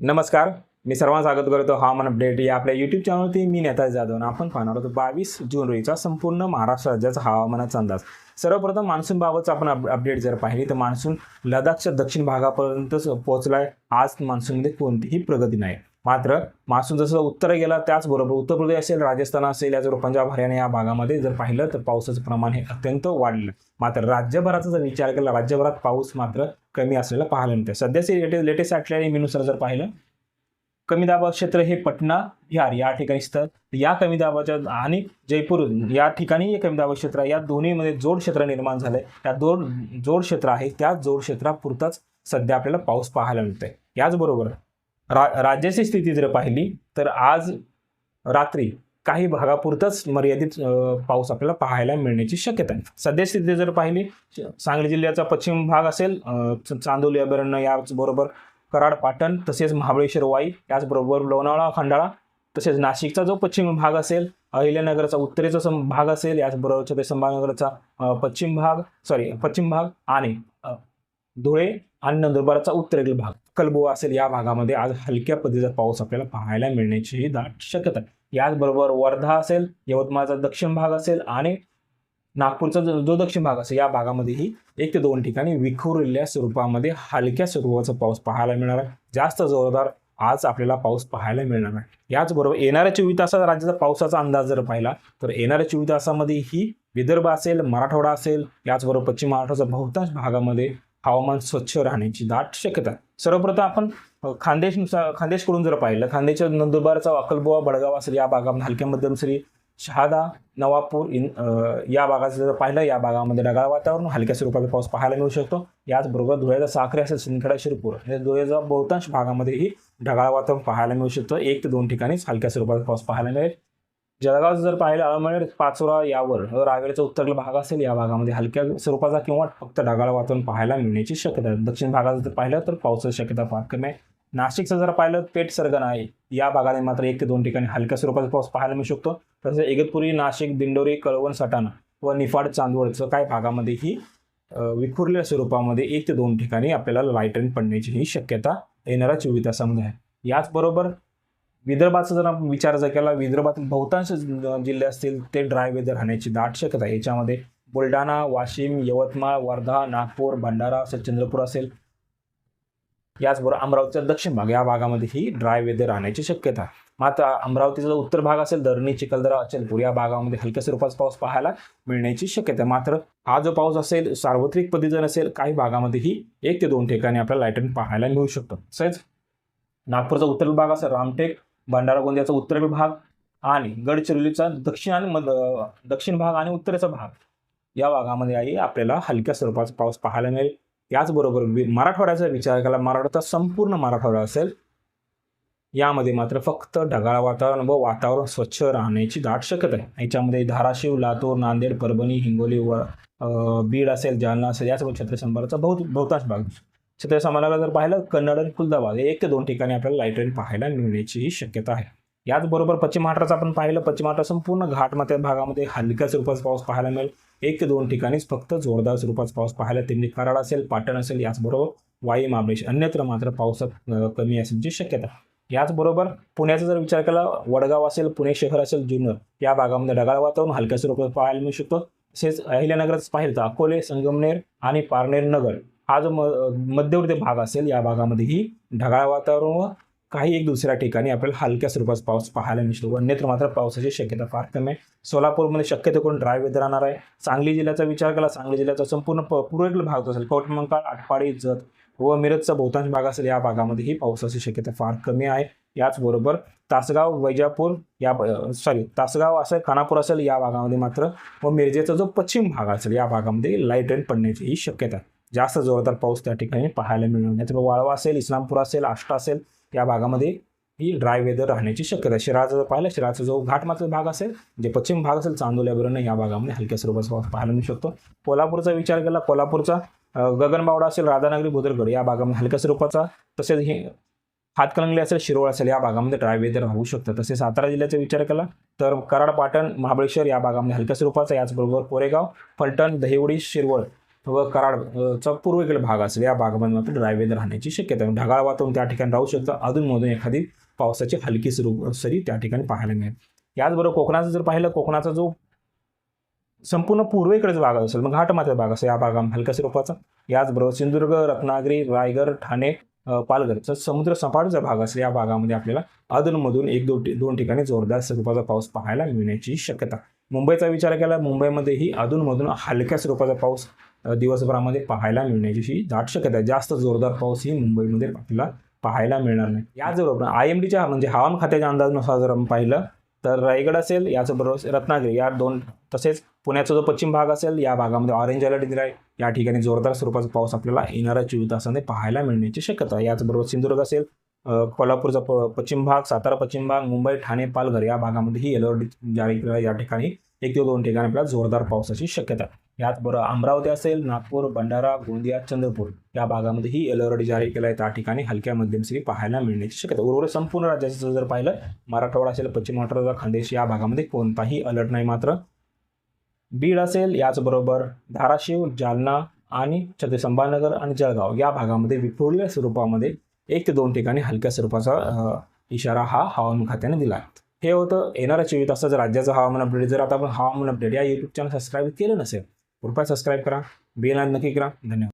नमस्कार मी सर्वांना स्वागत करतो हवामान अपडेट या आपल्या यूट्यूब चॅनलवरती मी नेता जाधव आपण पाहणार आहोत बावीस जून रोजीचा संपूर्ण महाराष्ट्र राज्याचा हवामानाचा अंदाज. सर्वप्रथम मान्सूनबाबतचा आपण अप अपडेट जर पाहिली तर मान्सून लडाखच्या दक्षिण भागापर्यंतच आहे आज मान्सूनमध्ये कोणतीही प्रगती नाही. मात्र मान्सून जसं उत्तर गेला त्याचबरोबर उत्तर प्रदेश असेल राजस्थान असेल याचबरोबर पंजाब हरियाणा या भागामध्ये जर पाहिलं तर पावसाचं प्रमाण हे अत्यंत वाढलं. मात्र राज्यभराचा जर विचार केला राज्यभरात पाऊस मात्र कमी असलेला पाहायला मिळते सध्याचे लेटेस्ट लेटेस्ट आठवड्यानुसार जर पाहिलं कमी दाबा क्षेत्र हे पटना बिहार या ठिकाणी स्थळ या कमी दाबाच्या आणि जयपूर या ठिकाणी कमी दाब क्षेत्र आहे. या दोन्हीमध्ये जोड क्षेत्र निर्माण झालंय. त्या दोन जोड क्षेत्र आहे त्या जोड क्षेत्रापुरताच सध्या आपल्याला पाऊस पाहायला मिळतोय. याचबरोबर रा राज्याची स्थिती जर पाहिली तर आज रात्री काही भागापुरतच मर्यादित पाऊस आपल्याला पाहायला मिळण्याची शक्यता आहे. सध्या स्थिती जर पाहिली सांगली जिल्ह्याचा पश्चिम भाग असेल च- चांदोली अभयारण्य याचबरोबर कराड पाटण तसेच महाबळेश्वर वाई याचबरोबर लोणावळा खंडाळा तसेच नाशिकचा जो पश्चिम भाग असेल अहिल्यानगरचा उत्तरेचा भाग असेल याचबरोबर छत्रपती संभाजीनगरचा पश्चिम भाग सॉरी पश्चिम भाग आणि धुळे आणि नंदुरबारचा उत्तरेतील भाग. कलबुवा असेल या भागामध्ये आज हलक्या पद्धतीचा पाऊस आपल्याला पाहायला मिळण्याचीही दाट शक्यता आहे. याचबरोबर वर्धा असेल यवतमाळचा दक्षिण भाग असेल आणि नागपूरचा जो जो दक्षिण भाग असेल या भागामध्येही एक ते दोन ठिकाणी विखुरलेल्या स्वरूपामध्ये हलक्या स्वरूपाचा पाऊस पाहायला मिळणार आहे. जास्त जोरदार आज आपल्याला पाऊस पाहायला मिळणार आहे. याचबरोबर येणाऱ्या चोवीस तासात राज्याचा पावसाचा अंदाज जर पाहिला तर येणाऱ्या चोवीस तासामध्ये ही विदर्भ असेल मराठवाडा असेल याचबरोबर पश्चिम महाराष्ट्राच्या बहुतांश भागामध्ये हवामान स्वच्छ राहण्याची दाट शक्यता. आहे सर्वप्रथम आपण खानदेशनुसार खानदेशकडून जर पाहिलं खानदेशच्या नंदुरबारचा अकलबुवा बडगाव असेल या भागामध्ये हलक्या मध्यम श्री शहादा नवापूर इन या भागाचं जर पाहिलं या भागामध्ये ढगाळ वातावरण हलक्या स्वरूपाचा पाऊस पाहायला मिळू शकतो. याचबरोबर धुळ्याचा साखरे असेल सिंदखेडा शिरपूर हे धुळ्याचा बहुतांश भागामध्येही ढगाळ वातावरण पाहायला मिळू शकतं. एक ते दोन ठिकाणीच हलक्या स्वरूपाचा पाऊस पाहायला मिळेल. जळगावचं जर पाहिलं म्हणजे पाचोरा यावर रावेरचा उत्तरेला भाग असेल या भागामध्ये. हलक्या स्वरूपाचा किंवा फक्त ढगाळ वातावरण पाहायला मिळण्याची शक्यता आहे. दक्षिण भागात जर पाहिलं तर पावसाची शक्यता फार कमी आहे. नाशिकचं जर पाहिलं पेठ सरगण आहे. या भागाने मात्र एक ते दोन ठिकाणी हलक्या स्वरूपाचा पाऊस पाहायला मिळू शकतो. तसेच इगतपुरी नाशिक दिंडोरी कळवण सटाणा व निफाड चांदवडचं काही भागामध्येही विखुरलेल्या स्वरूपामध्ये एक ते दोन ठिकाणी आपल्याला लाइट रेन पडण्याची ही शक्यता येणाऱ्या चोवीस तासामध्ये आहे. याचबरोबर विदर्भाचा जर आपण विचार जर केला विदर्भातील बहुतांश जिल्हे असतील ते ड्राय वेदर राहण्याची दाट शक्यता आहे. याच्यामध्ये बुलढाणा वाशिम यवतमाळ वर्धा नागपूर भंडारा असेल चंद्रपूर असेल. याचबरोबर अमरावतीचा दक्षिण भाग या भागामध्ये ही ड्राय वेदर राहण्याची शक्यता. मात्र अमरावतीचा जो उत्तर भाग असेल धरणी चिखलदरा अचलपूर या भागामध्ये हलक्या स्वरूपाचा पाऊस पाहायला मिळण्याची शक्यता मात्र हा जो पाऊस असेल सार्वत्रिक पद्धतीचा असेल काही भागामध्येही एक ते दोन ठिकाणी आपल्याला लाईटन पाहायला मिळू शकतो. तसेच नागपूरचा उत्तर भाग असेल रामटेक भंडारा गोंदियाचा उत्तरेचा भाग आणि गडचिरोलीचा दक्षिण आणि मध दक्षिण भाग आणि उत्तरेचा भाग. या भागामध्ये आई आपल्याला हलक्या स्वरूपाचा पाऊस पाहायला मिळेल. याचबरोबर मराठवाड्याचा विचार केला मराठवाड्याचा संपूर्ण मराठवाडा असेल. यामध्ये मात्र फक्त ढगाळ वातावरण व वातावरण स्वच्छ राहण्याची दाट शक्यता आहे. याच्यामध्ये धाराशिव लातूर नांदेड परभणी हिंगोली व बीड असेल जालना असेल याचबरोबर छत्रपती संभाराचा बहुत बहुतांश भाग. छत्रपती संभाराला जर पाहिलं कन्नड आणि कुलदाबाद हे एक ते दोन ठिकाणी आपल्याला लाइट रेन पाहायला मिळण्याचीही शक्यता आहे. याचबरोबर पश्चिम महाराष्ट्राचं आपण पाहिलं पश्चिम महाराष्ट्र संपूर्ण घाटमाथ्या भागामध्ये हलक्या स्वरूपाचा पाऊस पाहायला मिळेल. एक ते दोन ठिकाणीच फक्त जोरदार स्वरूपाचा पाऊस पाहायला त्यांनी कराड असेल पाटण असेल याचबरोबर वाई महाबळेश अन्यत्र मात्र पावसात कमी असण्याची शक्यता याचबरोबर पुण्याचा जर विचार केला वडगाव असेल पुणे शहर असेल जुन्नर या भागामध्ये ढगाळ वातावरण हलक्या स्वरूपात पाहायला मिळू शकतो. तसेच अहिल्यानगरच पाहिलं तर अकोले संगमनेर आणि पारनेर नगर हा जो म मध्यवर्ती भाग असेल या भागामध्येही ढगाळ वातावरण व काही एक दुसऱ्या ठिकाणी आपल्याला हलक्या स्वरूपाचा पाऊस पाहायला मिळतो. अन्यत्र मात्र पावसाची शक्यता फार कमी आहे. सोलापूरमध्ये शक्यतो करून ड्राय वेदर राहणार आहे? सांगली जिल्ह्याचा विचार केला सांगली जिल्ह्याचा संपूर्ण प पूर्वेकडील भाग असेल. कवठमंकाळ आटपाडी जत व मिरजचा बहुतांश भाग असेल या भागामध्येही पावसाची शक्यता फार कमी आहे. याचबरोबर तासगाव वैजापूर या सॉरी तासगाव असेल खानापूर असेल या भागामध्ये मात्र व मिरजेचा जो पश्चिम भाग असेल या भागामध्ये लाइट रेन पडण्याची ही शक्यता आहे. जास्त जोरदार पाऊस त्या ठिकाणी पाहायला मिळणार नाही. तर वाळवा असेल इस्लामपूर असेल आष्टा असेल या भागामध्ये ही ड्राय वेदर राहण्याची शक्यता शिराचा जर पाहिलं शिराचा जो घाटमातला भाग असेल जे पश्चिम भाग असेल चांदोल्यावरून या भागामध्ये हलक्या स्वरूपाचा पाऊस पाहायला मिळू शकतो. कोल्हापूरचा विचार केला कोल्हापूरचा गगनबावडा असेल राधानगरी भुदरगड या भागामध्ये हलक्या स्वरूपाचा तसेच हे हातकलंगली असेल शिरोळ असेल या भागामध्ये ड्राय वेदर राहू शकतं. तसेच सातारा जिल्ह्याचा विचार केला तर कराड पाटण महाबळेश्वर या भागामध्ये हलक्या स्वरूपाचा याचबरोबर कोरेगाव फलटण दहिवडी शिरवळ व कराडचा पूर्वेकडील भाग असेल. या भागामध्ये मात्र ड्रायवेन राहण्याची शक्यता आहे. ढगाळ वातावरण त्या ठिकाणी राहू शकतं. अधूनमधून एखादी पावसाची हलकी सुरू सरी त्या ठिकाणी पाहायला मिळेल. याचबरोबर कोकणाचं जर पाहिलं कोकणाचा जो संपूर्ण पूर्वेकडेच भाग असेल मग घाटमाथ्याचा भाग असेल या भागामध्ये हलक्या स्वरूपाचा. याचबरोबर सिंधुदुर्ग रत्नागिरी रायगड ठाणे अ, पालघर समुद्र सपाटीचा भाग असेल या भागामध्ये आपल्याला अधूनमधून एक दोन दोन ठिकाणी जोरदार स्वरूपाचा पाऊस पाहायला मिळण्याची शक्यता. मुंबईचा विचार केला मुंबईमध्येही अधूनमधून हलक्या स्वरूपाचा पाऊस दिवसभरामध्ये पाहायला मिळण्याची दाट शक्यता आहे. जास्त जोरदार पाऊस ही मुंबईमध्ये आपल्याला पाहायला मिळणार नाही. याचबरोबर आय एम डीच्या म्हणजे हवामान खात्याच्या अंदाजानुसार जर आपण पाहिलं तर रायगड असेल याचबरोबर रत्नागिरी या दोन तसेच पुण्याचा जो पश्चिम भाग असेल या भागामध्ये ऑरेंज अलर्ट दिला आहे. या ठिकाणी जोरदार स्वरूपाचा पाऊस आपल्याला येणाऱ्या चोवीस तासांमध्ये पाहायला मिळण्याची शक्यता आहे. याचबरोबर सिंधुदुर्ग असेल कोल्हापूरचा प पश्चिम भाग सातारा पश्चिम भाग मुंबई ठाणे पालघर या भागामध्ये ही अलर्ट जारी केला या ठिकाणी एक किंवा दोन ठिकाणी आपल्याला जोरदार पावसाची शक्यता याचबरोबर अमरावती असेल नागपूर भंडारा गोंदिया चंद्रपूर या भागामध्ये ही अलर्ट जारी केला आहे. त्या ठिकाणी हलक्या मध्यम सरी पाहायला मिळण्याची शक्यता उर्वरित संपूर्ण राज्याचं जर पाहिलं मराठवाडा असेल पश्चिम महाराष्ट्र खानदेश या भागामध्ये कोणताही अलर्ट नाही मात्र. बीड असेल याचबरोबर धाराशिव जालना आणि छत्र संभाजीनगर आणि जळगाव या भागामध्ये विखुरल्या स्वरूपामध्ये एक ते दोन ठिकाणी हलक्या स्वरूपाचा इशारा हा हवामान खात्याने दिला आहे. हे होतं येणाऱ्या चोवीस तासाचं राज्याचं हवामान अपडेट जर आता आपण हवामान अपडेट या यूट्यूब चॅनल सबस्क्राईब केलं नसेल कृपया सबस्क्राईब करा. बेल नक्की करा. धन्यवाद.